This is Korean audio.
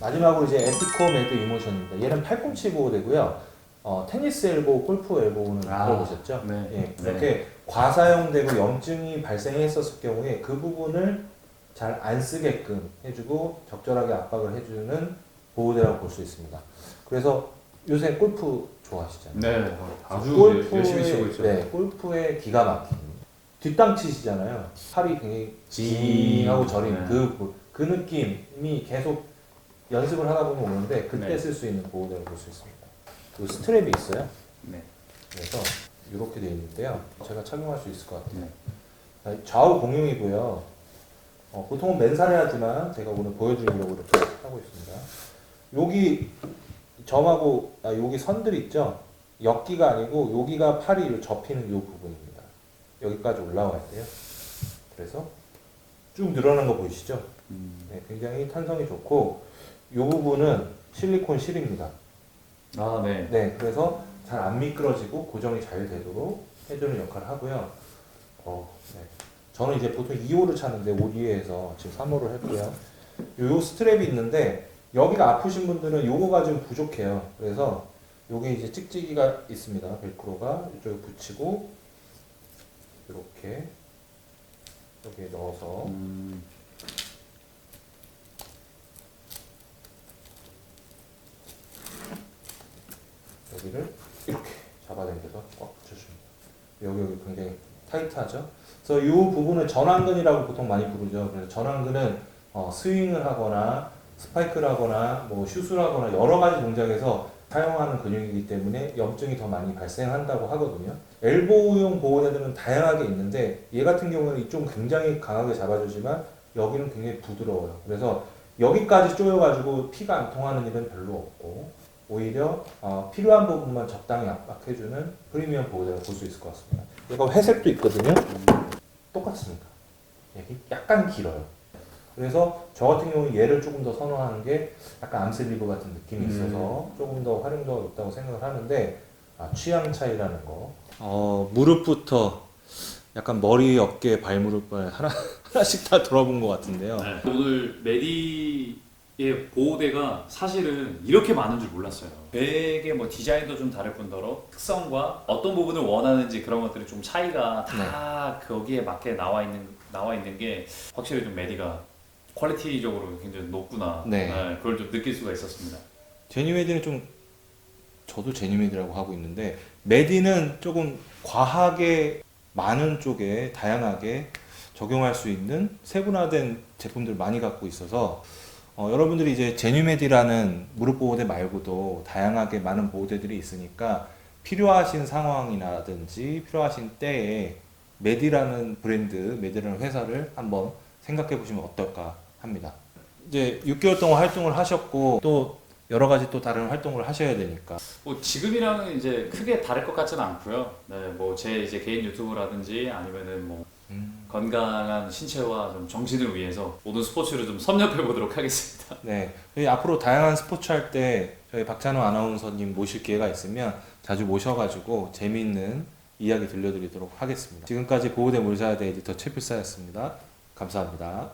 마지막으로 이제 에티코 매드 이모션입니다. 얘는 팔꿈치 보호대고요. 어, 테니스 엘보, 골프 엘보는 아, 들어보셨죠? 네. 예, 그렇게 과사용되고 염증이 발생했었을 경우에 그 부분을 잘 안 쓰게끔 해주고 적절하게 압박을 해주는 보호대라고 볼 수 있습니다. 그래서 요새 골프 좋아하시잖아요. 네. 아주 골프의, 열심히 치고 있죠. 네, 골프의 기가 막힌 뒷땅 치시잖아요. 팔이 굉장히 징하고 저린 네. 그, 그 느낌이 계속 연습을 하다 보면 오는데 그때 네. 쓸 수 있는 보호대를 볼 수 있습니다. 그 스트랩이 있어요. 네. 그래서 이렇게 되어 있는데요. 제가 착용할 수 있을 것 같아요. 네. 자, 좌우 공용이고요. 어, 보통은 맨살에 하지만 제가 오늘 보여드리려고 이렇게 하고 있습니다. 여기 점하고 아, 여기 선들 있죠? 옆기가 아니고 여기가 팔이 접히는 이 부분입니다. 여기까지 올라와야 돼요. 그래서 쭉 늘어난 거 보이시죠? 음. 네, 굉장히 탄성이 좋고 이 부분은 실리콘 실입니다. 아, 네. 네, 그래서 잘 안 미끄러지고 고정이 잘 되도록 해주는 역할을 하고요. 어, 네. 저는 이제 보통 2호를 차는데 5D에서 지금 3호를 했고요. 요 스트랩이 있는데 여기가 아프신 분들은 요거가 좀 부족해요. 그래서 요게 이제 찍찍이가 있습니다. 벨크로가 이쪽에 붙이고 이렇게 여기에 넣어서 음. 여기를 이렇게 잡아당겨서 꽉 붙여줍니다. 여기 여기 굉장히 타이트하죠. 그래서 이 부분을 전완근이라고 보통 많이 부르죠. 그래서 전완근은 어, 스윙을 하거나 스파이크를 하거나 뭐 슛을 하거나 여러 가지 동작에서 사용하는 근육이기 때문에 염증이 더 많이 발생한다고 하거든요. 엘보우용 보호대들은 다양하게 있는데 얘 같은 경우는 이쪽 굉장히 강하게 잡아주지만 여기는 굉장히 부드러워요. 그래서 여기까지 조여가지고 피가 안 통하는 일은 별로 없고 오히려 어, 필요한 부분만 적당히 압박해주는 프리미엄 보호대를 볼수 있을 것 같습니다. 이거 회색도 있거든요. 똑같습니다. 여기 약간 길어요. 그래서 저 같은 경우는 얘를 조금 더 선호하는 게 약간 암슬리브 같은 느낌이 있어서 조금 더 활용도가 높다고 생각을 하는데 아, 취향 차이라는 거. 어 무릎부터 약간 머리, 어깨, 발무릎 하나 하나씩 다 들어본 것 같은데요. 네. 오늘 메디 의 보호대가 사실은 이렇게 많은 줄 몰랐어요. 되게 뭐 디자인도 좀 다를 뿐더러 특성과 어떤 부분을 원하는지 그런 것들이 좀 차이가 다 거기에 맞게 나와 있는 나와 있는 게 확실히 좀 메디가 퀄리티적으로 굉장히 높구나. 네. 그걸 좀 느낄 수가 있었습니다. 제니메디는 좀 저도 제니메디라고 하고 있는데 메디는 조금 과하게 많은 쪽에 다양하게 적용할 수 있는 세분화된 제품들 많이 갖고 있어서 어, 여러분들이 이제 제니메디라는 무릎 보호대 말고도 다양하게 많은 보호대들이 있으니까 필요하신 상황이라든지 필요하신 때에 메디라는 브랜드, 메디라는 회사를 한번 생각해 보시면 어떨까 합니다. 이제 6개월 동안 활동을 하셨고 또 여러 가지 또 다른 활동을 하셔야 되니까 뭐 지금이랑은 이제 크게 다를 것 같지는 않고요. 네, 뭐 제 이제 개인 유튜브라든지 아니면은 뭐 음, 건강한 신체와 좀 정신을 위해서 모든 스포츠를 좀 섭렵해 보도록 하겠습니다. 네 저희 앞으로 다양한 스포츠 할 때 저희 박찬호 아나운서님 모실 기회가 있으면 자주 모셔가지고 재미있는 이야기 들려드리도록 하겠습니다. 지금까지 보호대 몰사대 에디터 최필사였습니다. 감사합니다.